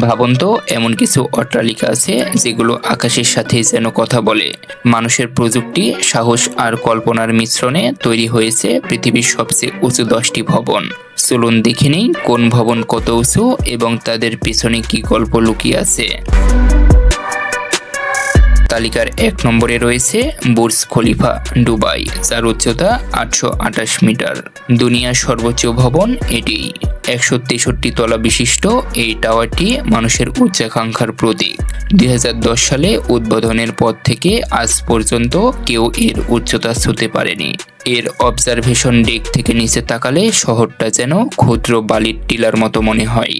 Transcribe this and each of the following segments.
ভাবুন তো এমন কিছু অট্টালিকা আছে যেগুলো আকাশের সাথে যেন কথা বলে। মানুষের প্রযুক্তি, সাহস আর কল্পনার মিশ্রণে তৈরি হয়েছে পৃথিবীর সবচেয়ে উঁচু দশটি ভবন। চলুন দেখে নিই কোন ভবন কত উঁচু এবং তাদের পিছনে কি গল্প লুকিয়ে আছে। তালিকার এক নম্বরে রয়েছে বুর্জ খলিফা দুবাই, যার উচ্চতা আটশো আঠাশ মিটার। দুনিয়ার সর্বোচ্চ ভবন এটি। একশো তেষট্টি তলা বিশিষ্ট এই টাওয়ারটি মানুষের উচ্চাকাঙ্ক্ষার প্রতীক। দুই হাজার দশ সালে উদ্বোধনের পর থেকে আজ পর্যন্ত কেউ এর উচ্চতা ছুতে পারেনি। এর অবজারভেশন ডেক থেকে নিচে তাকালে শহরটা যেন ক্ষুদ্র বালির টিলার মতো মনে হয়।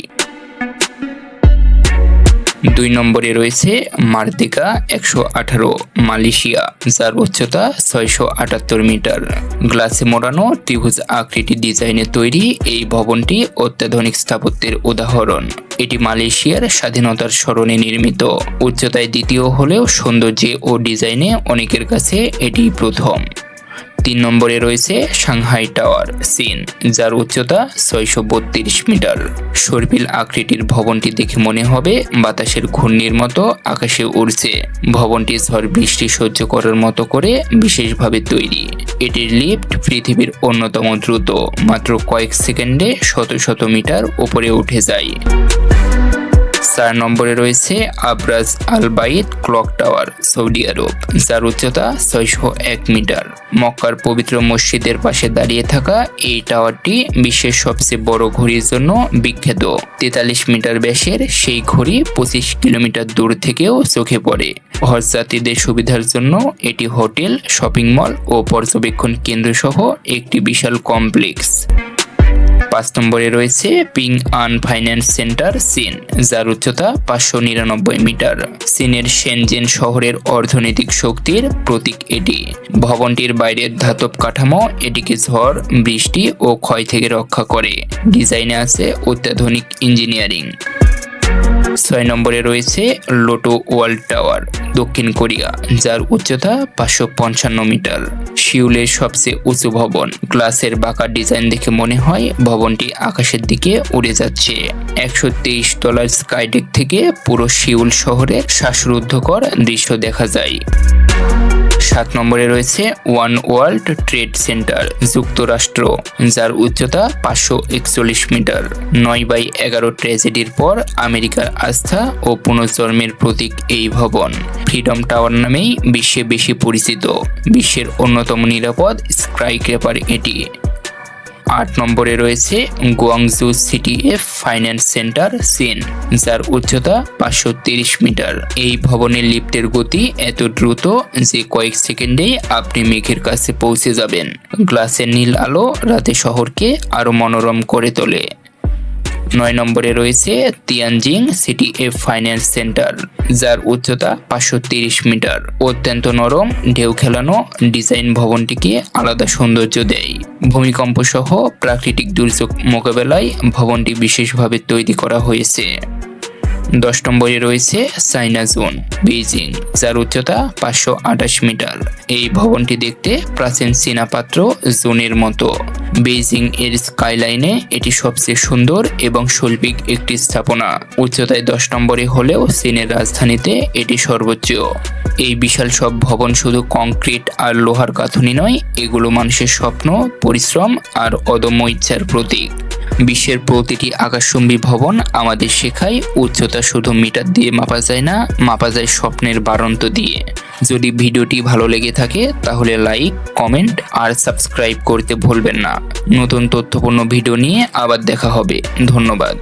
দুই নম্বরে রয়েছে মার্দিকা একশো আঠারো, মালয়েশিয়া। যার উচ্চতা ছয়শো আটাত্তর মিটার। গ্লাসে মোড়ানো ত্রিভুজ আকৃতি ডিজাইনে তৈরি এই ভবনটি অত্যাধুনিক স্থাপত্যের উদাহরণ। এটি মালয়েশিয়ার স্বাধীনতার স্মরণে নির্মিত। উচ্চতায় দ্বিতীয় হলেও সৌন্দর্যে ও ডিজাইনে অনেকের কাছে এটি প্রথম। তিন নম্বরে রয়েছে সাংহাই টাওয়ার চীন যার উচ্চতা ছয়শো বত্রিশ মিটার। সর্পিল আকৃতির ভবনটি দেখে মনে হবে বাতাসের ঘূর্ণির মতো আকাশে উড়ছে। ভবনটি ঝড় বৃষ্টি সহ্য করার মতো করে বিশেষভাবে তৈরি। এটির লিফট পৃথিবীর অন্যতম দ্রুত, মাত্র কয়েক সেকেন্ডে শত শত মিটার উপরে উঠে যায়। চার নম্বরে রয়েছে আবরাজ আল বাইত ক্লক টাওয়ার, সৌদি আরব। যার উচ্চতা ছয়শো এক মিটার। মক্কার পবিত্র মসজিদের পাশে দাঁড়িয়ে থাকা এই টাওয়ারটি বিশ্বের সবচেয়ে বড় ঘড়ির জন্য বিখ্যাত। তেতাল্লিশ মিটার ব্যাসের সেই ঘড়ি পঁচিশ কিলোমিটার দূর থেকেও চোখে পড়ে। হজ যাত্রীদের সুবিধার জন্য এটি হোটেল, শপিং মল ও পর্যবেক্ষণ কেন্দ্র সহ একটি বিশাল কমপ্লেক্স। পাঁচ নম্বরে রয়েছে পিং আন ফাইন্যান্স সেন্টার চীন যার উচ্চতা পাঁচশো নিরানব্বই মিটার। চীনের সেনজেন শহরের অর্থনৈতিক শক্তির প্রতীক এটি। ভবনটির বাইরের ধাতব কাঠামো এটিকে ঝড়, বৃষ্টি ও ক্ষয় থেকে রক্ষা করে। ডিজাইনে আছে অত্যাধুনিক ইঞ্জিনিয়ারিং। ছয় নম্বরে রয়েছে লোটো ওয়ার্ল্ড টাওয়ার দক্ষিণ কোরিয়া, যার উচ্চতা পাঁচশো পঞ্চান্ন মিটার। শিউলের সবচেয়ে উঁচু ভবন। গ্লাসের বাঁকা ডিজাইন দেখে মনে হয় ভবনটি আকাশের দিকে উড়ে যাচ্ছে। একশো তেইশ তলার স্কাইডেক থেকে পুরো শিউল শহরে শ্বাসরুদ্ধকর দৃশ্য দেখা যায়। সাত নম্বরে রয়েছে ওয়ান ওয়ার্ল্ড ট্রেড সেন্টার, যুক্তরাষ্ট্র, যার উচ্চতা পাঁচশো একচল্লিশ মিটার। নয় বাই এগারো ট্র্যাজেডির পর আমেরিকার আস্থা ও পুনর্জন্মের প্রতীক এই ভবন। ফ্রিডম টাওয়ার নামেই বিশ্বে বেশি পরিচিত। বিশ্বের অন্যতম নিরাপদ স্ক্রাইক্রেপার এটি। আট নম্বরে রয়েছে Guangzhou city F finance centre scene যার উচ্চতা পাঁচশো তিরিশ মিটার। এই ভবনের লিফটের গতি এত দ্রুত যে কয়েক সেকেন্ডেই আপনি মেঘের কাছে পৌঁছে যাবেন। গ্লাসের নীল আলো রাতে শহরকে আরও মনোরম করে তোলে। নয় নম্বরে রয়েছে Tianjin city F finance centre, যার উচ্চতা পাঁচশো মিটার। অত্যন্ত নরম, ঢেউ খেলানো, ডিজাইন ভবনটিকে আলাদা সৌন্দর্য দেয়। ভূমিকম্প সহ প্রাকৃতিক দুর্যোগ মোকাবেলায় ভবনটি বিশেষভাবে তৈরি করা হয়েছে। দশ নম্বরে রয়েছে চাইনা জোন, বেইজিং, যার উচ্চতা পাঁচশো আঠাশ মিটার। এই ভবনটি দেখতে প্রাচীন চীনা পাত্র জোনের মতো। বেইজিং এর স্কাইলাইনে এটি সবচেয়ে সুন্দর এবং শৈল্পিক একটি স্থাপনা। উচ্চতায় দশ নম্বরে হলেও চীনের রাজধানীতে এটি সর্বোচ্চ। এই বিশাল সব ভবন শুধু কংক্রিট আর লোহার গাঁথনি নয়, এগুলো মানুষের স্বপ্ন, পরিশ্রম আর অদম্য ইচ্ছার প্রতীক। বিশ্বের প্রতিটি আকাশচুম্বী ভবন আমাদের শেখায়, উচ্চতা শুধু মিটার দিয়ে মাপা যায় না, মাপা যায় স্বপ্নের বারন্ত দিয়ে। যদি ভিডিওটি ভালো লেগে থাকে, তাহলে লাইক, কমেন্ট আর সাবস্ক্রাইব করতে ভুলবেন না। নতুন তথ্যপূর্ণ ভিডিও নিয়ে আবার দেখা হবে। ধন্যবাদ।